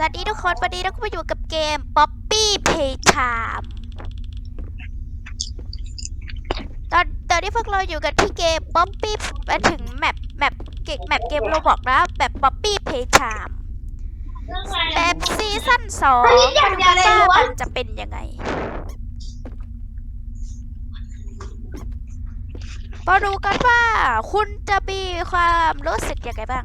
วัสดีทุกคนวันนี้เราก็มาอยู่กับเกม Poppy Playtime ตอนตอนนี้พวกเราอยู่กันที่เกม Poppy มาถึงแมปแมปเกมแมปเกมโรบอกนะแบบ Poppy Playtime แบบซีซั่นสองมันว่ามันจะเป็นยังไงมาดูกันว่าคุณจะมีความรู้สึกยังไงบ้าง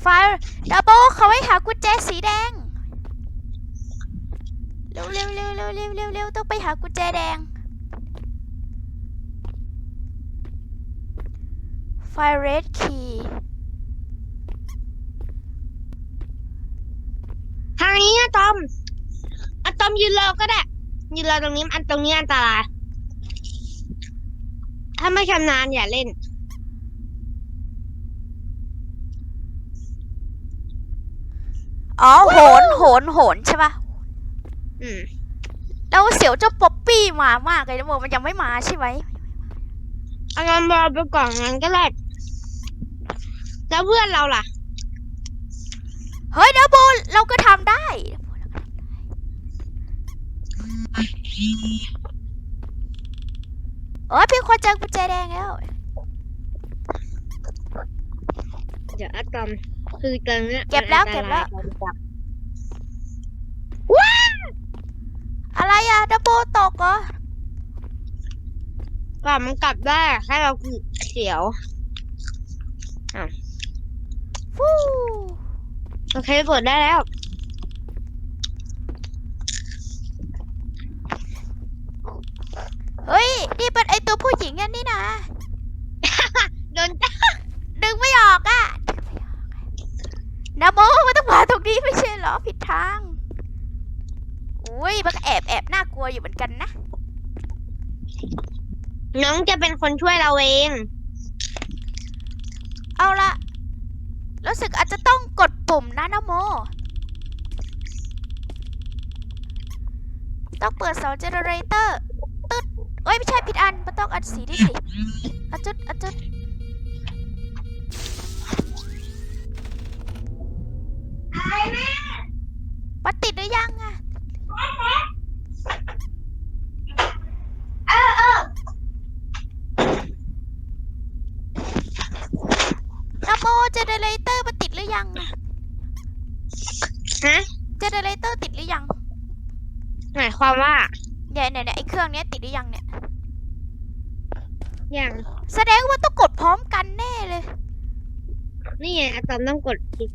ไฟดับเบิลเขาให้หากุญแจสีแดง เร็วเร็วเร็วเร็วเร็วเร็วเร็วต้องไปหากุญแจแดง ไฟเรดคีย์ ทางนี้อะตอมอะตอมยืนรอก็ได้ ยืนรอตรงนี้ อันตรงนี้อันตราย ถ้าไม่ชำนาญอย่าเล่น อ๋อโหนโหนโหนใช่ปะอืมแล้วเสียวเจ้าป๊อปปี้มามากเลยนะโมมันยังไม่มาใช่ไหมเอางั้นรอไปก่อนงั้นก็ได้แล้วเพื่อนเราล่ะ เฮ้ยดับเบิลเราก็ทำได้ โอ้ยพี่คนเจอกุญแจแดงแล้ว เดี๋ยวอะตอม คือตอนเนี้ยเก็บแล้วมันเก็อับนตแล้วรายเราจะจับอะไรอะดับเบิลตกเหรอกลับมันกลับได้แค่เราคือเสียว ฟู้โอเคกดได้แล้ว เฮ้ย นี่เป็นไอตัวผู้หญิงอันนี่นะ โดนจับ ดึงไม่ออกอะนะโมมันต้องมาตรงนี้ไม่ใช่เหรอ ผิด ทาง อุ้ยมันก็แอบแอบน่ากลัวอยู่เหมือนกันนะ น้องจะเป็นคนช่วยเราเอง เอาละรู้สึกอาจจะต้องกดปุ่มนะนะโม ต้องเปิดเสาเจเนเรเตอร์ตึ๊ดเอ้ย ไม่ใช่ผิดอันมันต้องอันสีที่สิอันจุดอันจุดมันติดหรือยังอะนะโม เจเนเรเตอร์มันติดหรือยังอะฮะเจเนเรเตอร์ติดหรือยังหมายความว่าเนี่ยเนี่ยเนี่ยไอเครื่องเนี้ยติดหรือยังเนี่ยอย่างแสดงว่าต้องกดพร้อมกันแน่เลย นี่ไงอะตอมต้องกดคลิก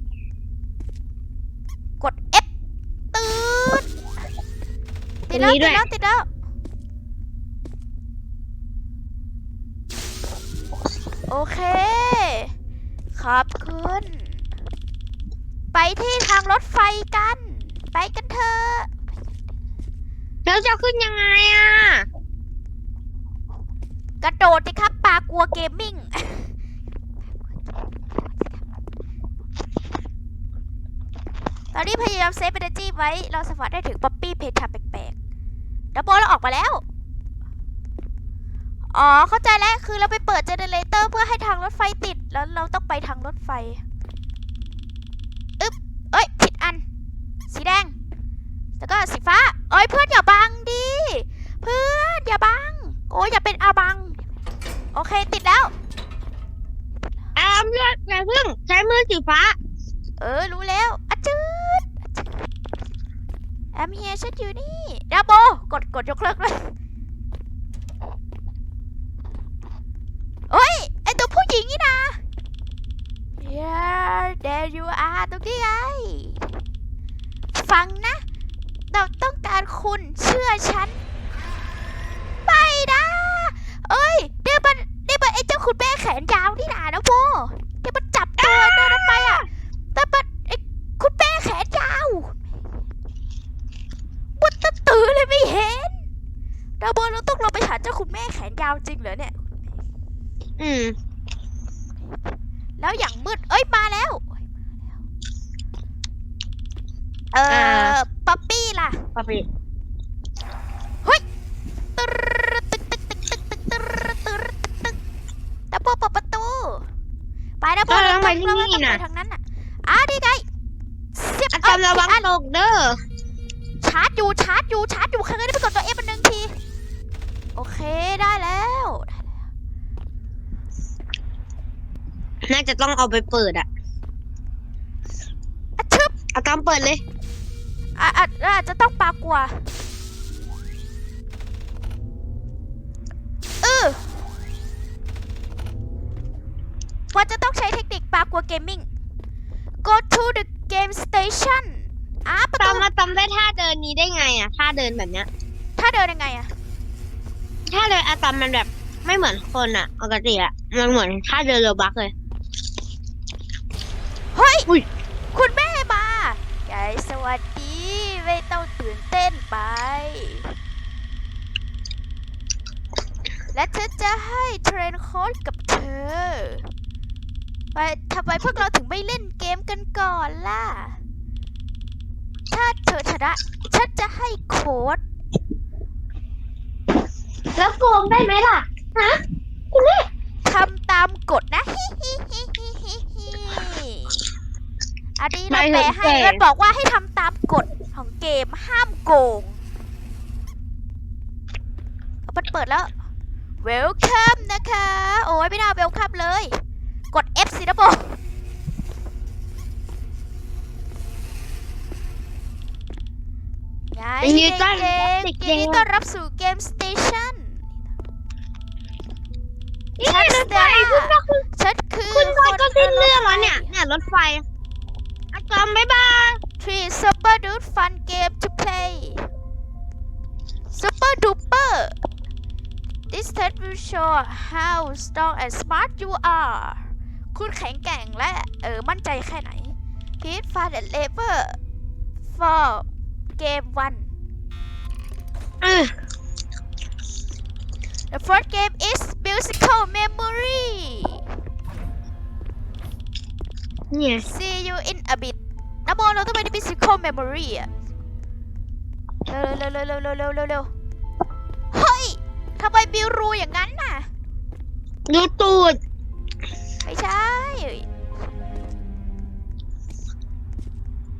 กด F ตืดติดแล้วตรงนี้ติด้ดวยแล้วติดแล้วโอเค ขอบคุณไปที่ทางรถไฟกัน ไปกันเถอะ แล้วจะขึ้นยังไงอะ กระโดดสิครับปลากลัวเกมมิ่ง ตอนนี้พยายามเซฟเอเนจีไว้ เราสัมผัสได้ถึงป๊อปปี้เพจทาแปลกๆดับโบเราออกมาแล้ว อ๋อ เข้าใจแล้ว คือเราไปเปิดเจเนเรเตอร์เพื่อให้ทางรถไฟติด แล้วเราต้องไปทางรถไฟ อึ๊บ เอ้ย ผิดอัน สีแดง แล้วก็สีฟ้าเอ้ยเพื่อนอย่าบังดิ เพื่อนอย่าบัง โอ้ยอย่าเป็นอาบัง โอเค ติดแล้วอามเลือกอย่าพึ่งใช้มือสีฟ้า เออ รู้แล้วอะจืดแอมเฮียฉันอยู่นี่ดับโบ กด กดยกเลิกเลยเฮ้ย ไอตัวผู้ หญิงนี่นะ Yeah there you are ตรงนี้ไง ฟังนะ เราต้องการคุณเชื่อฉัน ไม่นะเอ้ยนี่มันนี่มันไอเจ้าคุณแม่แขนยาวนี่นานะโบที่มันจับตัวเดินออกไปอะแต่มันไอ้คุณแม่แขนยาวมุดตะตือเลยไม่เห็นดาโบเราต้องลงไปหาเจ้าคุณแม่แขนยาวจริงเหรอเนี่ย อืม แล้วอย่างมืด เอ้ยมาแล้วเออ่าอป๊อปปี้ล่ะปะปิตึ๊ดตึ๊กตึ๊กตึ๊กตึ๊กตึ๊ดตึ๊ดตึ๊กดาโบเปิดประตู ไปนะโบเออเราทำต้ไมองที่เรานี่ต้องไปน่ะทางนั้นน่ะอะดีไงเสียบอาเอ้จารย์ระวังอะตกเด้อชาร์จอยู่ชาร์จอยู่ชาร์จอยู่ครั้งนี้ไปกดตัวเอฟมันหนึ่งที โอเคได้แล้ว น่าจะต้องเอาไปเปิดอะอะชึบอาตามเปิดเลย อะอะอะจะต้องปากลัวเออว่าจะต้องใช้เทคนิคปากลัวเกมมิ่ง go to the game station อะประตาตูมมาตามได้ท่าเดินนี้ได้ไงอะท่าเดินแบบเนี้ยถ้าเดินยังไงอะท่าเดินอาตามมันแบบไม่เหมือนคนอะปกติอะมันเหมือนท่าเดินเรือบักเลยเฮ้ย อุ๊ย คุณแม่มายายสวัสดี ไม่ต้องตื่นเต้นไป และฉันจะให้เทรนโค้ดกับเธอ ไปทำไมพวกเราถึงไม่เล่นเกมกันก่อนล่ะ ถ้าเธอชนะฉันจะให้โค้ด แล้วโกงได้ไหมล่ะ ฮะทำตามกฎนะ ฮิฮิฮิฮิฮิฮิ อันนี้เราไม่แปลเห็นให้แก่มันบอกว่าให้ทำตามกฎของเกมห้ามโกงเอามันเปิดแล้ว Welcome นะคะ โอ้ยไม่น่า Welcome เลย กด F สินะโบไงยินดีต้อนเด็รับกเด็กๆๆยินดีต้อนรับสู่เกมสเตชันนี่รถไฟคุณก็คือฉันคือคุณก็ก็สิ้นเรื่องคแล้วเนี่ย เนี่ยรถไฟ อาตามบ๊ายบาย Three super duper fun game to play Super duper This test will show how strong and smart you are คุณแข็งแกร่งและเออมั่นใจแค่ไหน Please find a lever for game one The first game is musical memory นี่ไ see you in a bit นะโมเราต้องไปใน physical memory อะเร็วเร็วเร็วเร็วเร็วเร็วเร็วเฮ้ยทำไมมีรูอย่างนั้นน่ะ ดูตูด ไม่ใช่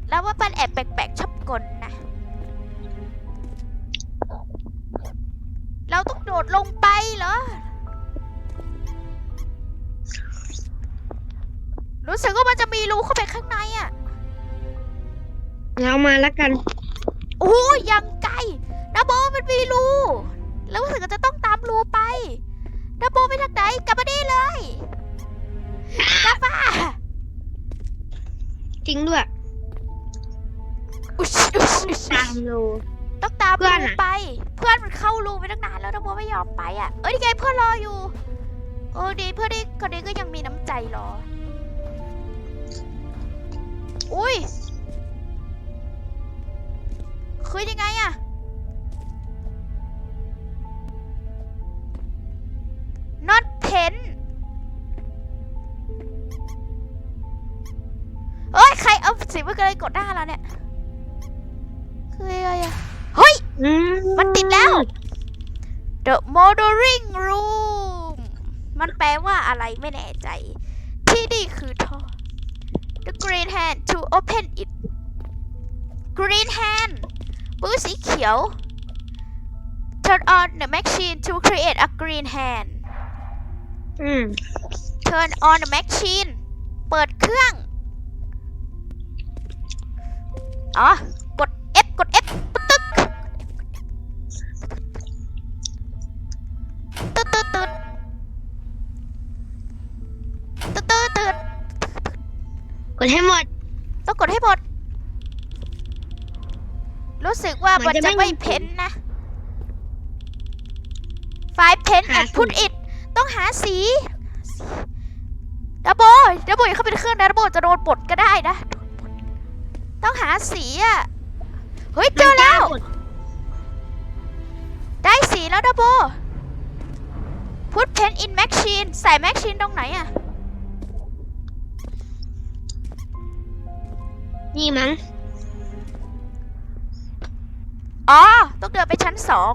แล้วว่าปันแอบแปลกๆชอบกลนะ เราต้องโดดลงไปเหรอ รู้สึกว่ามันจะมีรูเข้าไปข้างในอะเรามาแล้วกัน โอ้ยยังไกลนาโบมันมีรูแล้วรู้สึกว่าจะต้องตามรูไปนาโบไปทางไหนกลับมาดีเลยกลับมาจริงด้วยอุชอุชอุชตามดูต้องตามเพื่อนรูอะไป เพื่อนมันเข้ารูไปตั้งนานแล้วนาโบไม่ยอมไปอะเอ้ยนี่ไงเพื่อนรออยู่เออดีเพื่อนนี่คนนี้ก็ยังมีน้ำใจรอ อุ้ยคือยังไงอะ not pen เอ้ย ใครเอาสีมันก็เลยกดหน้าเราเนี่ย คืออะไรอะเฮ้ยอืมันติดแล้ว The motoring room มันแปลว่าอะไรไม่แน่ใจ ที่นี่คือท่อ The green hand to open it green hand ปื้อสีเขียว Turn on the machine to create a green hand อืม Turn on the machine เปิดเครื่อง อ๋อ กด F กด F ตึ๊กตึ๊ดตึ๊ดตึ๊ดตึ๊ดตึ๊ดตึ๊ดกดให้หมด ต้องกดให้หมด รู้สึกว่ามัมันนจะจะไม่ไม่มีเพ้นนะ ไฟล์เพ้นหา and put สี it ต้องหาสีดับโบดับโบอย่าเข้าไปในเครื่องนะดับโบจะโดนปลดก็ได้นะ ต้องหาสีอะ เฮ้ย เจอแล้วมันกากดได้สีแล้วดับโบ put pen in machine ใส่ machine ตรงไหนอะ นี่มั้ง อ๋อ ต้องเดินไปชั้นสอง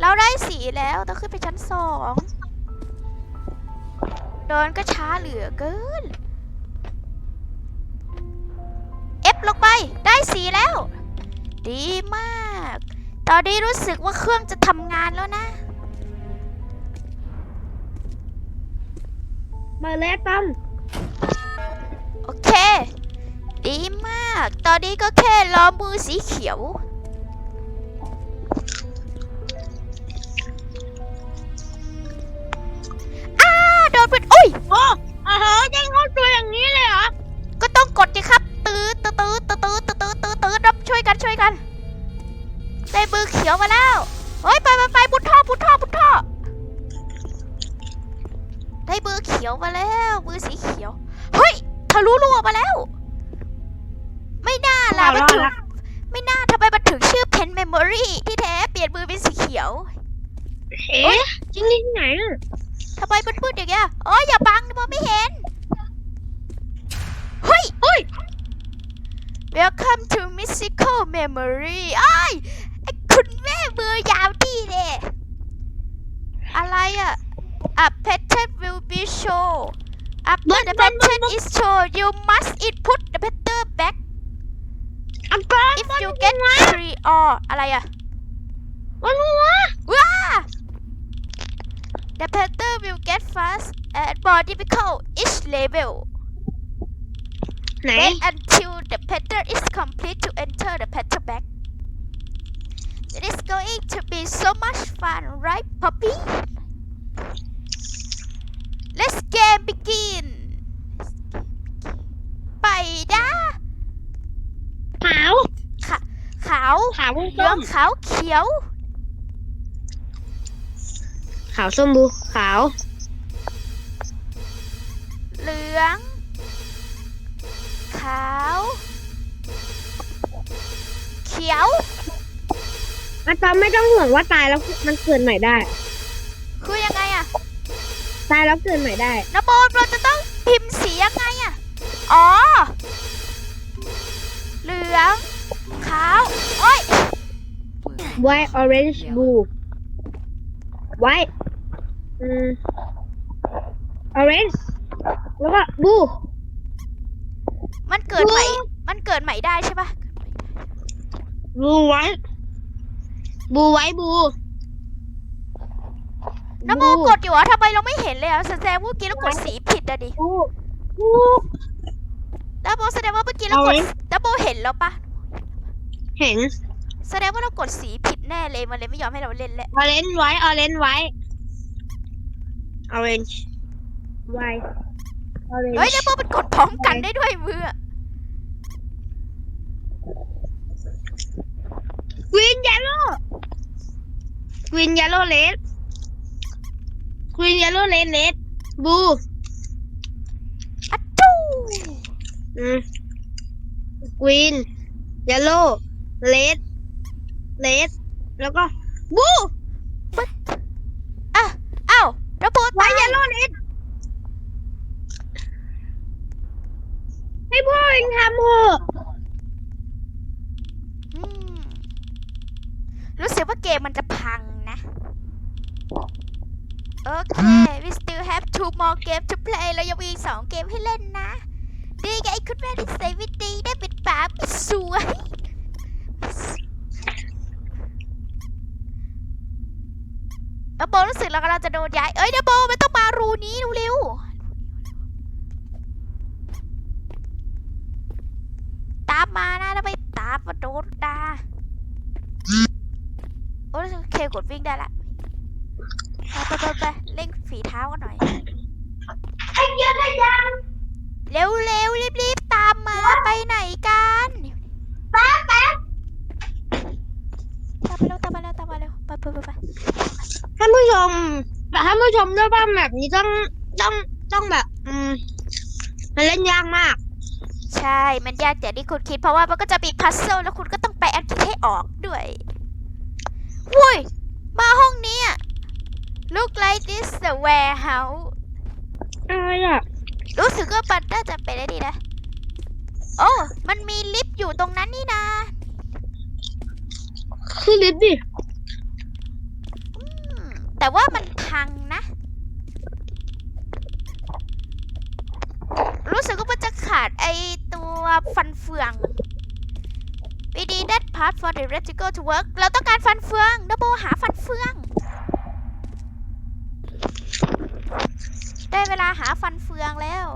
เราได้สีแล้วต้องขึ้นไปชั้นสอง เดินก็ช้าเหลือเกิน F ลงไป ได้สีแล้ว ดีมาก ตอนนี้รู้สึกว่าเครื่องจะทำงานแล้วนะ มาแล้วต้อมโอเค ดีมาก ตอนนี้ก็แค่ล้อมือสีเขียว อ้า โดนเป็นอุ้ย โอ้โอ้โหยังเข้าตัวอย่างนี้เลยเหรอ ก็ต้องกดดิครับตื้อตื้อตื้อตื้อตื้อตื้อตื้อตื้อรับช่วยกันช่วยกัน ได้มือเขียวมาแล้ว เฮ้ย ไปไปไปบุญท่อบุญท่อบุญท่อ ได้มือเขียวมาแล้ว มือสีเขียว เฮ้ย ทะลุรั่วมาแล้ว ไม่น่าล่ะมันถึงไม่น่าทำไมมันถึงชื่อ Pen Memory ที่แท้เปลี่ยนมือเป็นสีเขียว เอ๊ะจริงที่ไหนอะทำไมมันมืดอย่างเงี้ยอ๋ออย่าบังมองไม่เห็น เฮ้ยเฮ้ย Welcome to Mystical Memory ไอ้ายไอ้คุณแม่มือยาวดีเลยอะไรอะ A pattern will be show After the pattern is shown you must input the pattern back อันปลา if you get three or อะไรอะ มันหัว ว้า The pattern will get fast and more difficult each level ไหน Wait until the pattern is complete to enter the pattern back. It is going to be so much fun, right, puppy? Let's game begin. ไปนะขาวขาวขาวเหลืส้องมขาวเขียว ขาวส้มบูขาว เหลือง ขาว เขียว อาตอมไม่ต้องห่วงว่าตายแล้วมันเกิดใหม่ได้ายแล้วเกิดใหม่ได้นะโบนเราจะต้องพิมพ์สียังไงอะอ๋อ เหลือง ขาว โอ้ย white orange blue white อืม orange แล้วก็ blue มันเกิดใหม่ blue มันเกิดใหม่ได้ใช่ปะ blue white blue white blue นะโมกดอยู่อะทำไมเราไม่เห็นเลยอะแสดงว่าเมื่อกี้เรากดสีผิดอะดิ blue blue นะโมแสดงว่าเมื่อกี้เรากด Orange นะโมเห็นแล้วปะเห็นแสดงว่าเรากดสีผิดแน่เลยมันเลยไม่ยอมให้เราเล่นแล้ว orange white orange white orange white orange เฮ้ยนะโมมันกดพร้อมกันได้ด้วยมืออะ กรีนเยลโล่เรดเรดบูอัตตูอืมกรีนยาโล่เรดเรดแล้วก็บูอะอ้าวแล้วโบตายยาโล่เรดให้พ่อเองทำเถอะรู้สึกว่าเกมมันจะพังนะ โอเค we still have two more game to play เรายังมีอีกสองเกมให้เล่นนะ ดีไงคุณแม่ที่ใส่วิตีได้เป็นป๋าไม่สวยดับโบรู้สึกเรากำลังจะโดนย้าย เอ้ยดับโบไม่ต้องมารูนี้เร็วๆตามมานะถ้าไม่ตามมาโดนด่าโอ้ยเคกดวิ่งได้ละ ไปไปไปเร่งฝีเท้ากันหน่อยเร็วเร็วรีบรีบๆตามมาไปไหนกันป้าป้าตามมาเร็วตามมาเร็วตามมาเร็วไปไปไปไปท่านผู้ชมแต่ท่านผู้ชมด้วยว่าแบบนี้ต้องต้องต้องแบบ อืมมันเล่นยากมาก ใช่ มันยากแต่ที่คุณคิดเพราะว่ามันก็จะมีพัซเซิลแล้วคุณก็ต้องไปอันคิดให้ออกด้วยวุ้ยมาห้องนี้อะ look like this the warehouse อะไรอะรู้สึกว่าปัตน่าจะไปได้ดีนะ โอ้ มันมีลิฟต์อยู่ตรงนั้นนี่นะ คือลิฟต์ดิ อืแต่ว่ามันพังนะ รู้สึกว่ามันจะขาดไอตัวฟันเฟือง We need that part for the reticle to work เราต้องการฟันเฟืองดับโบหาฟันเฟือง ได้เวลาหาฟันเฟืองแล้ว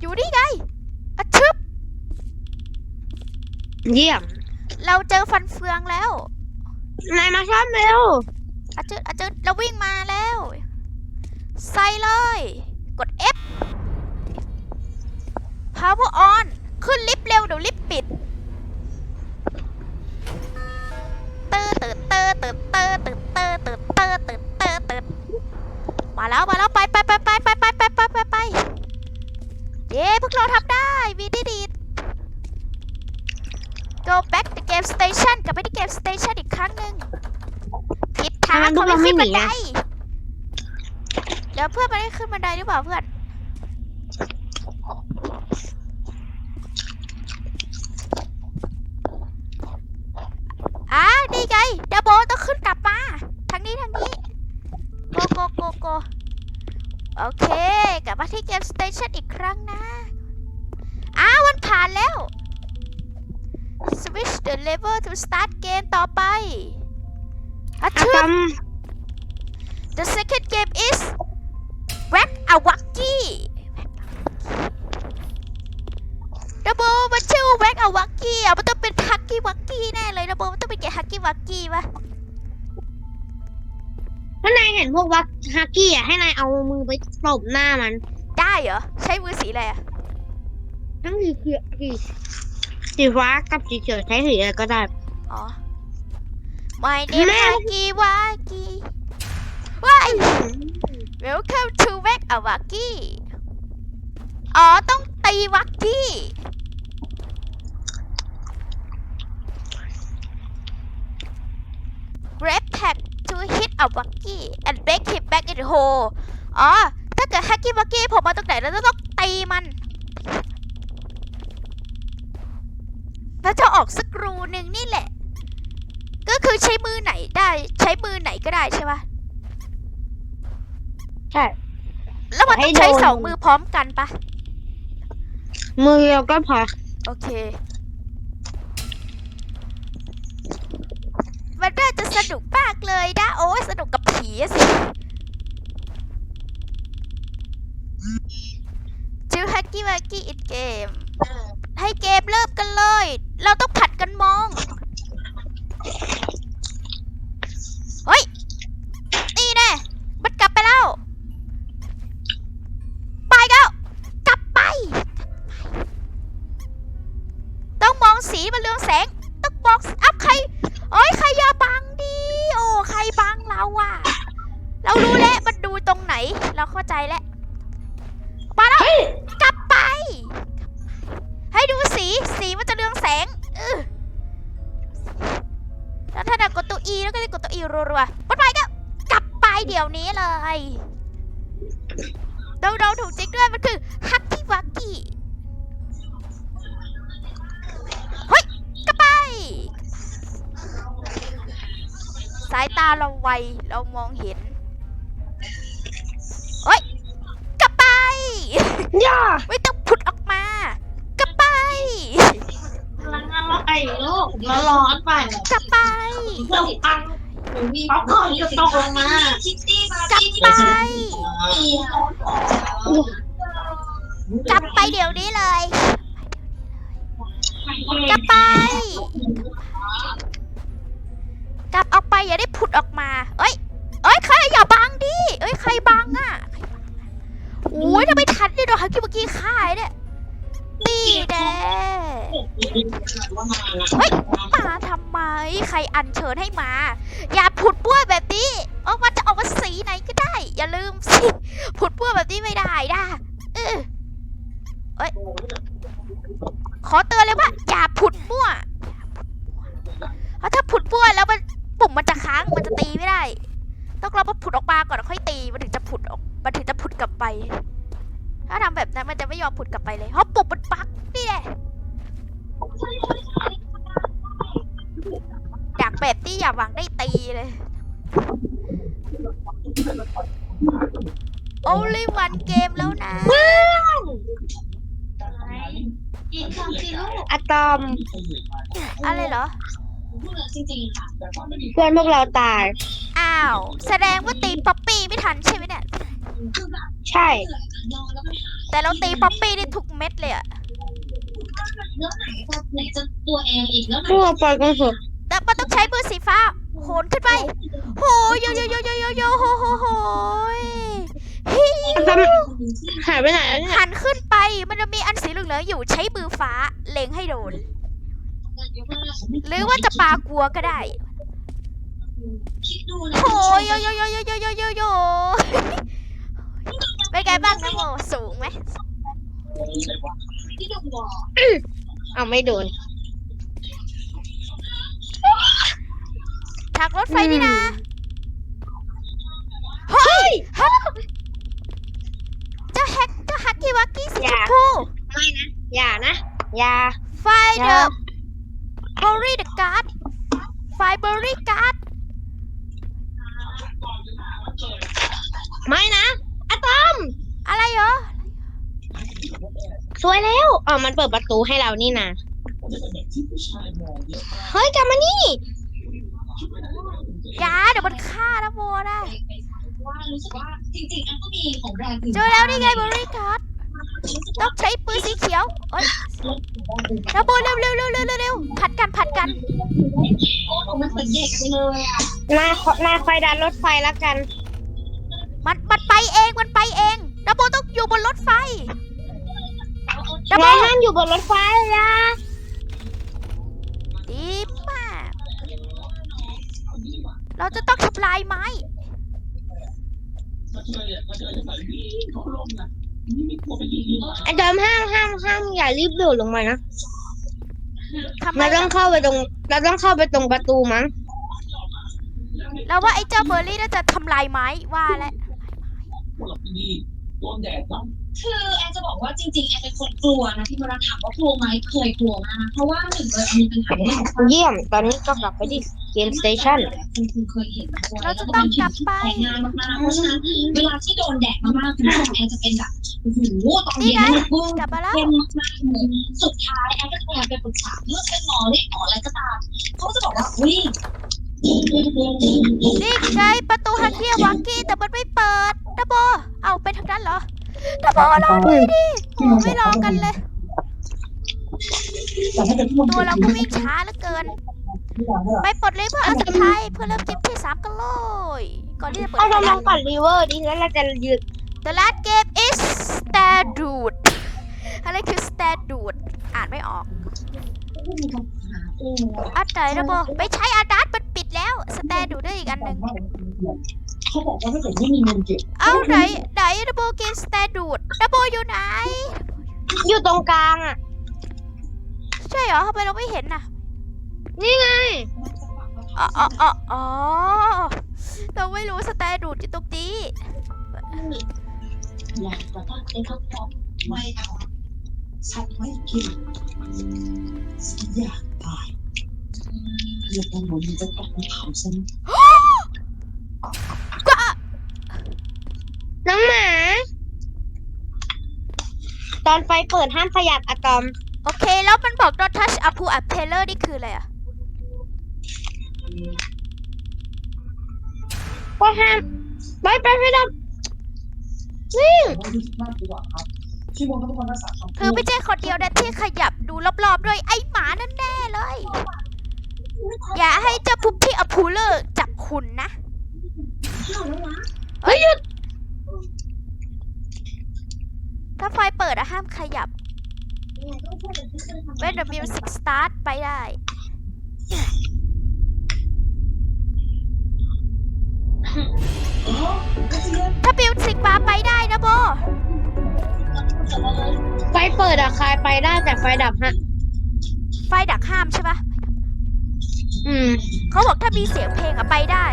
อยู่นี่ไงอะชึบ เยี่ยม เราเจอฟันเฟืองแล้วนายมาซ่อมเร็วอาจืดอาจืดเราวิ่งมาแล้ว ใส่เลย กด F power on บันไดอะเดี๋ยวเพื่อนไม่ได้ขึ้นบันไดหรือเปล่าเพื่อน Whack a Wacky ดับเบิลมันชื่อ Whack a Wacky อะมันต้องเป็น Hacky Wacky แน่เลยดับเบิลมันต้องเป็นเกม Hacky Wacky ปะถ้านายเห็นพวกวักฮักกี้อะให้นายเอามือไปตบหน้ามัน ได้เหรอ ใช้มือสีอะไรอะทั้งสีเขียวสีสีฟ้ากับสีเขียวใช้สีอะไรก็ได้ อ๋อ My name แม่ Hacky Wacky ว้าย Welcome to Whack a Wacky อ๋อ ต้องตีวักกี้ Grab tag to hit a wacky and break him back in the hole อ๋อ ถ้าเกิด Hacky Wacky ผมมาตรงไหนเราจะต้องตีมัน แล้วจะออกสกรูหนึ่งนี่แหละ ก็คือใช้มือไหนได้ ใช้มือไหนก็ได้ใช่ปะ ใช่ แล้วมันให้ต้องใช้โดนสองมือพร้อมกันปะมือเดียวก็พอ โอเค มันน่าจะสนุกมากเลยนะ โอ้ยสนุกกับผีอะสิจิวฮักกี้วักกี้อินเกม ให้เกมเริ่มกันเลย เราต้องผัดกันมอง รัวๆมันไปก็กลับไปเดี๋ยวนี้เลยเราเราถูกจริงด้วยมันคือฮักกี้วักกี้เฮ้ยกลับไป สายตาเราไวเรามองเห็นเฮ้ยกลับไปย่าไม่ต้องผุดออกมากลับไปไอ้ลูกแล้วร้อนไปกลับไปเรื่อง ตังค์ป๊อปคอร์นก็ตกลงมากลับไปกลับไปเดี๋ยวนี้เลยกลับไปกลับออกไปอย่าได้ผุดออกมา เอ้ย เอ้ยใครอย่าบังดิ เอ้ยใครบังอะโอ้ยทำไมทันเนี่ยโดนฮักกี้เมื่อกี้ฆ่าไอ้เนี่ย นี่แน่เฮ้ยมาทำไม ใครอัญเชิญให้มา อย่าผุดปั้วแบบนี้ออกมาจะออกมาสีไหนก็ได้ อย่าลืมสิผุดปั้วแบบนี้ไม่ได้นะเออเอ้ยขอเตือนเลยว่า อย่าผุดมั่วเพราะถ้าผุดมั่วแล้วมันปุ่มมันจะค้างมันจะตีไม่ได้ ต้องรอมันผุดออกมาก่อนค่อยตีมันถึงจะผุดออกมันถึงจะผุดกลับไป ถ้าทำแบบนั้นมันจะไม่ยอมผุดกลับไปเลยเพราะปุ่มมันปักนี่แหละอยากแบบที่อย่าหวังได้ตีเลย only one game แล้วนะอีกคำสิลูกอะตอม อะไรเหรอพูดเลยจริงๆค่ะเพื่อนพวกเราตาย อ้าว แสดงว่าตีป๊อปปี้ไม่ทันใช่ไหมเนี่ยคือแบบใช่นอน แล้วมันแต่เราตีป๊อปปี้ได้ทุกเม็ดเลยอะแล้วไหนจะไหนจะตัวเองอีกแล้วไหนพวกเราปล่อยกันเถอะแต่มันต้องใช้มือสีฟ้า โหนขึ้นไป โหโยโยโยโยโยโยโหโหโหยฮิอะตอมหายไปไหนแล้วเนี่ยหันขึ้นไป มันจะมีอันสีเหลืองๆอยู่ใช้มือฟ้าเล็งให้โดน หรือว่าจะปากลัวก็ได้คิดดูนะโหโยโยโยโยโยโยโย โยเป็นไงบ้างนะโมสูงไหมที่ดูบอกเอาไม่โดนทางรถไฟนี่นะเฮ้ยฮักเจ้าแฮกเจ้าฮักกี้วักกี้สีชมพูไม่นะ อย่านะ อย่า ไฟเดอะบอรี่เดอะการ์ดไฟเบอรี่การ์ดไม่นะอะต อมอะไรเหรอ สวยแล้วอ๋อมันเปิดประตูให้เรานี่นะเฮ้ยกลับมานี่อย่าเดี๋ยวมันฆ่านะโมได้ว่ารู้สึกว่าจริงๆอันก็มีของแบรนด์อื่นเจอแล้วนี่ไงเบอรี่การ์ดต้องใช้ปืนสีเขียวเอ้ยนะโมเร็วเร็วเร็วเร็วเร็วเร็วผัดกันผัดกันโอ้หนูมันเหมือนเด็กไปเลยอะนายขอนายคอยดันรถไฟแล้วกัน มันมันไปเองมันไปเอง นะโมต้องอยู่บนรถไฟนะโมนายห้ามอยู่บนรถไฟนะดีมาก เราจะต้องทำลายไม้ ไอ้ดอมห้ามห้ามห้ามอย่ารีบโดดลงมานะทำไมเราต้องเข้าไปตรงเราต้องเข้าไปตรงประตูมั้งเราว่าไอ้เจ้าเบอร์รี่น่าจะทำลายไม้ว่าแล้ว คือแอนจะบอกว่าจริงๆแอนเป็นคนกลัวนะที่เวลาถามว่ากลัวไหมเคยกลัวมากเพราะว่าหนึ่งเลยมีปัญหาเรื่องของเยี่ยม ตอนนี้ก็กลับไปที่เกมสเตชันคุณคุณเคยเห็นไหมเราจะต้องกลับไปแพ้ง่ายมากๆเพราะฉะนั้นเวลาที่โดนแดดมากๆคุณผู้ชมแอนจะเป็นแบบโอ้โหตอนเย็นเนี่ยพึ่งกลับมาแล้วเข้มมากๆเลยสุดท้ายแอนก็จะพยายามไปปรึกษาเรื่องเป็นหมอเล็กหมออะไรก็ตามเขาก็จะบอกว่าอุ้ย นี่ไงประตูฮักเกียวักกี้แต่มันไม่เปิดดับโบ เอาไปทางนั้นเหรอดับโบรอด้วยดิโอ้ไม่รอกันเลย ตัวเราก็วิ่งช้าเหลือเกิน ไปปลดเลยเพื่ออันสุดท้ายเพื่อเริ่มเกมที่สามกันเลยก่อนที่จะเปิดเอาเราลองปัดรีเวอร์ดิแล้วเราจะยืด The last game is Stadude อะไรคือ Stadude อ่านไม่ออกอันไหนนะโบไม่ใช่อาดัสมันปิด แล้วสแตนดูด้วยอีกอันหนึ่งเขาบอกว่าถ้าเกิดไม่มีเงินเก็บเอาไหนไหนนะโบเกมสแตนดูดนะโบอยู่ไหน อยู่ตรงกลางอะ ใช่เหรอทำไมเราไม่เห็นน่ะ นี่ไง อ๋ออ๋ออ๋ออ๋อเราไม่รู้สแตนดูดอยู่ตรงนี้อยากจะตั้งใจเขาบอกไม่เอาฉันไม่กินฉันอยากตาย เรียกตำรวจมันจะกลับมาเผาฉันก็น้องหมา ตอนไฟเปิดห้ามขยับอะตอม โอเค แล้วมันบอก not touch up to up Taylor นี่คืออะไรอะ ก็ห้ามไปไปไปดับวิ่งชั่วโมงก็ต้องรักษาคำคือไม่ใช่คนเดียวนะที่ขยับดูรอบๆด้วยไอ้หมานั่นแน่เลย อย่าให้เจ้าพุบที่อพูเลอร์จับคุณนะเฮ้ยหยุดถ้าไฟเปิดอะห้ามขยับ When the music start ไปได้ถ้ามิวสิกมาไปได้นะโบ ไฟเปิดอะคลายไปได้แต่ไฟดับฮะ ไฟดักห้ามใช่ปะ อืมเขาบอกถ้ามีเสียงเพลงอะไปได้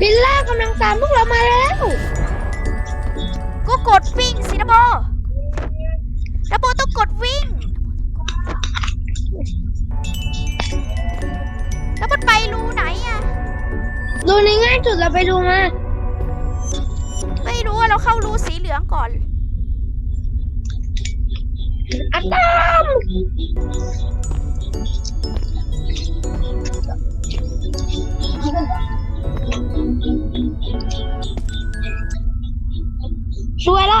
ลิลล่ากำลังตามพวกเรามาแล้ว ก็กดวิ่งสินะโบนะโบต้องกดวิ่ง แล้วมันไปรูไหนอะดูรูนี้ง่ายสุดเราไปดูมา ไม่รู้ว่าเราเข้ารูสีเหลืองก่อน อะตอม สวยล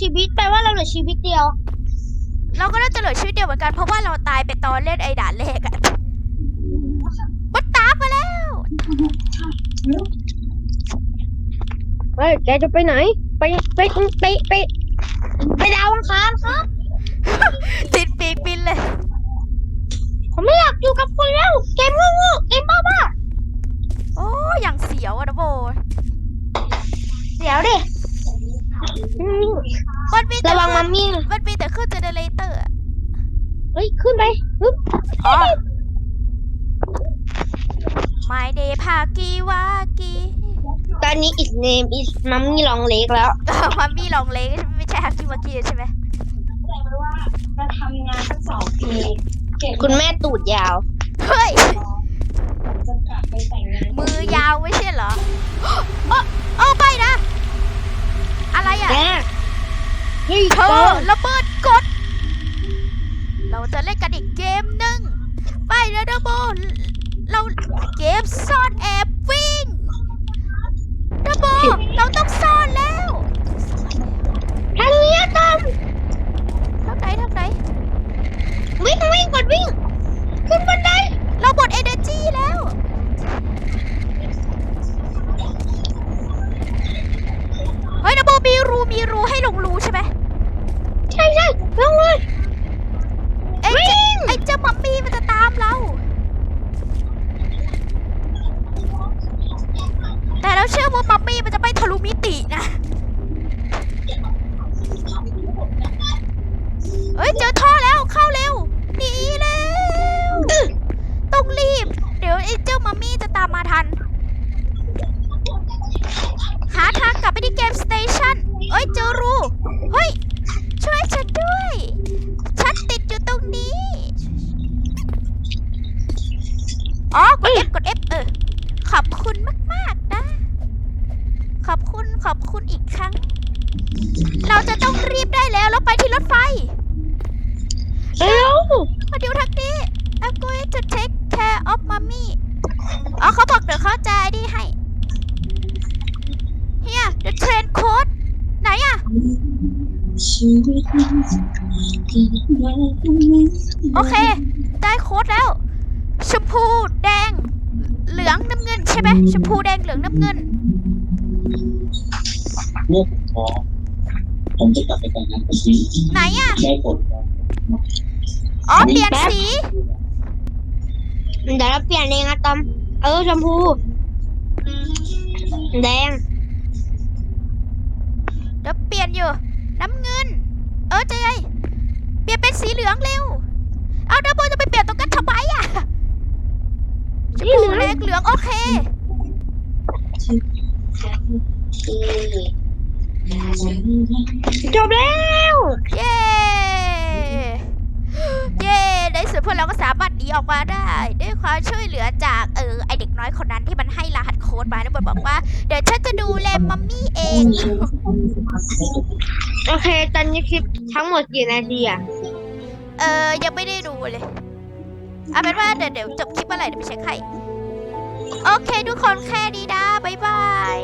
ชีวิตแปลว่าเราเหลือชีวิตเดียว เราก็น่าจะเหลือชีวิตเดียวเหมือนกันเพราะว่าเราตายไปตอนเล่นไอ้ด่านแรกอะมันตามมาแล้วเฮ้ยแกจะไปไหน ไปไปไปไปไปดาวอังคารครับ ติดปีกบินเลย ผมไม่อยากอยู่กับคุณแล้วเกมโง่ๆเกมบ้าโอ้อย่างเสียวอะนะโบๆเดี๋ยวดิอื มมันมีแต่ระวังมัมมี่ มันมีแต่เครื่องเจเนเรเตอร์เฮ้ย ขึ้นไปฮึบอ๋อ My day พากีวากีตอนนี้ is name is มัมมี่ลองเล็กแล้ว มัมมี่ลองเล็กไม่ใช่ฮากิวากีใช่ไหมแต่ว่าจะทำงานสักสองปีเก็บคุณแม่ตูดยาว เฮ้ย ผมจะกลับไปแต่งงานมือยาวไม่ใช่เหรอโอ้โอ้ไปนะ อะไรอะ แม่ เฮ้ยเธโกองระเบิดกด เราจะเล่นกันอีกเกมหนึ่งไปเดอะโบเราเกมซ่อนแอบวิ่งเดอะโบเราต้องซ่อนแล้วทางนี้อะตอมทางไหนทางไหนวิ่งวิ่งกดวิ่งขึ้นบันไดเราหมด energy แล้วเฮ้ยเดอะโบมีรูมีรูให้ลงรูใช่ไหมใช่ใช่ ลงเลยไอ้เจ้าไอ้เจ้ามัมมี่มันจะตามเรา แต่เราเชื่อว่ามัมมี่มันจะไม่ทะลุมิตินะเฮ้ยเจอท่อแล้วเข้าเร็วหนีเร็วต้องรีบ เดี๋ยวไอ้เจ้ามัมมี่จะตามมาทัน หาทางกลับไปที่เกมสเตชันเอ้ยเจอรูเฮ้ยช่วย ฉันด้วย ฉันติดอยู่ตรงนี้ อ๋อ กด F กด F เออ ขอบคุณมาก ๆ นะ ขอบคุณ ขอบคุณอีกครั้ง เราจะต้องรีบได้แล้ว แล้วไปที่รถไฟเร็วมาดูทางนี้ I'm going to take care of mommy อ๋อเขาบอกเดี๋ยวเขาจะดีให้ Here the train code ไหนอะ ชีวิตมันเกิดมาตรงนี้โอเค ได้โค้ดแล้ว ชมพูแดง เหลืองน้ำเงินใช่ไหมชมพูแดงเหลืองน้ำเงินเมื่อผมท้อผมจะกลับไปแต่งงานกับพี่ไหนอะได้ผลอ๋อเปลี่ยนสีเดี๋ยวเราเปลี่ยนเองอะตอม เออชมพู แดงเดี๋ยวเปลี่ยนอยู่ น้ำเงิน เออเจยเปลี่ยนเป็นสีเหลืองเร็ว เอาดับเบิลจะไปเปลี่ยนตรงกันทำไมอะชมพูแดงเหลืองโอเคจบแล้ว เย้ เย้ในสุดพวกเราก็สามารถ หนีออกมาได้ ด้วยความช่วยเหลือจากเออไอเด็กน้อยคนนั้นที่มันให้รหัสโค้ดมานะบทบอกว่า เดี๋ยวฉันจะดูแลมัมมี่เอง โอเคตอนนี้คลิปทั้งหมดกี่นาทีอะเออยังไม่ได้ดูเลยเอาเป็นว่าเดี๋ยวเดี๋ยวจบคลิปเมื่อไหร่เดี๋ยวไปเช็คให้โอเคทุกคนแค่นี้นะบ๊ายบาย